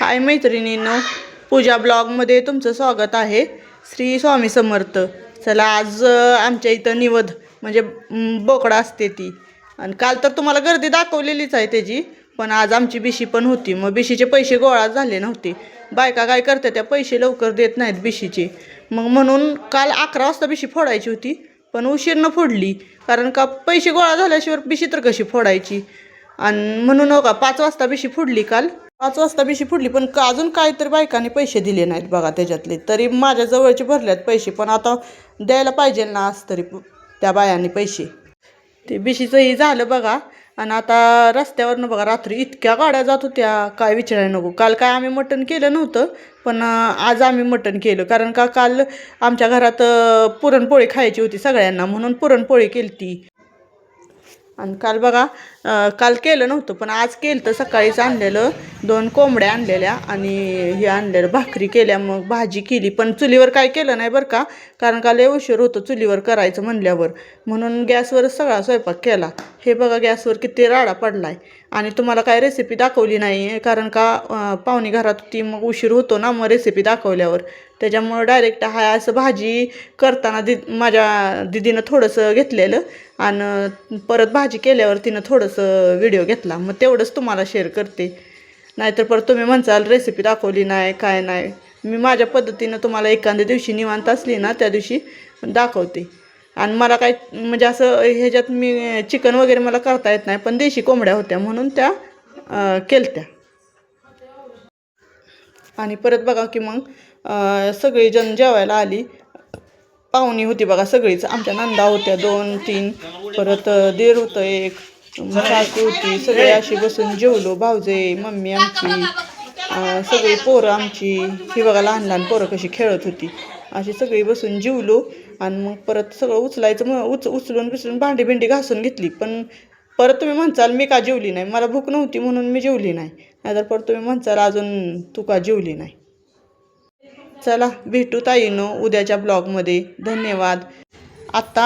हाय मैत्रिणींनो पूजा ब्लॉगमध्ये तुमचं स्वागत आहे. श्री स्वामी समर्थ. चला आज आमच्या इथं निवद म्हणजे बोकडा असते ती. आणि काल तर तुम्हाला गर्दी दाखवलेलीच आहे त्याची पण आज आमची बिशी पण होती. मग बिशीचे पैसे गोळा झाले नव्हते. बायका काय करतात त्या पैसे लवकर देत नाहीत बिशीचे. मग म्हणून काल अकरा वाजता बिशी फोडायची होती पण उशीरनं फोडली. कारण का पैसे गोळा झाल्याशिवाय बिशी तर कशी फोडायची? आणि म्हणून हो का पाच वाजता बिशी फोडली काल. पाच वाजता बिशी फुटली पण का अजून काय तरी बायकांनी पैसे दिले नाहीत बघा त्याच्यातले. तरी माझ्या जवळचे भरल्यात पैसे पण आता द्यायला पाहिजे ना आज तरी त्या बायांनी पैसे. ते बिशीचंही झालं बघा आणि आता रस्त्यावरनं बघा रात्री इतक्या गाड्या जात होत्या काय विचारायला नको. काल काय आम्ही मटण केलं नव्हतं पण आज आम्ही मटण केलं. कारण का काल आमच्या घरात पुरणपोळी खायची होती सगळ्यांना म्हणून पुरणपोळी केली ती आणि काल बघा काल केलं नव्हतं पण आज केलं तर सकाळीच आणलेलं. दोन कोंबड्या आणलेल्या आणि हे आणलेलं भाकरी केल्या मग भाजी केली. पण चुलीवर काय केलं नाही बरं का? कारण का लय उशीर होतो चुलीवर करायचं म्हणल्यावर. म्हणून गॅसवरच सगळा स्वयंपाक केला. हे बघा गॅसवर किती राडा पडला आहे आणि तुम्हाला काय रेसिपी दाखवली नाही. कारण का पाहुणी घरात होती मग उशीर होतो ना मग रेसिपी दाखवल्यावर. त्याच्यामुळं डायरेक्ट हा असं भाजी करताना दि माझ्या दिदीनं थोडंसं घेतलेलं. आणि परत भाजी केल्यावर तिनं थोडंसं व्हिडिओ घेतला. मग तेवढंच तुम्हाला शेअर करते. नाहीतर परत तुम्ही म्हणसाल रेसिपी दाखवली नाही काय नाही. मी माझ्या पद्धतीनं तुम्हाला एखाद्या दिवशी निवांत असली ना त्या दिवशी दाखवते. आणि मला काय म्हणजे असं ह्याच्यात मी चिकन वगैरे मला करता येत नाही पण देशी कोंबड्या होत्या म्हणून त्या केलत्या. आणि परत बघा की मग सगळीजण जेवायला आली. पाहुणी होती बघा सगळीच आमच्या नंदा होत्या दोन तीन परत दीर होतं एक. सासू होती सगळे अशी बसून जेवलो भाऊजे मम्मी आमची सगळी पोरं आमची. ही बघा लहान लहान पोरं कशी खेळत होती. अशी सगळी बसून जेवलो आणि मग परत सगळं उचलायचं मग उच उचलून बिचलून भांडी भिंडी घासून घेतली. पण परत तुम्ही म्हणचाल मी का जेवली नाही? मला भूक नव्हती म्हणून मी जेवली नाही. नाहीतर परत तुम्ही म्हणचाल अजून तू का जेवली नाही. चला भेटू ताईनो उद्याच्या ब्लॉगमध्ये. धन्यवाद. आता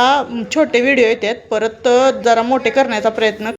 छोटे व्हिडिओ येतात. परत जरा मोठे करण्याचा प्रयत्न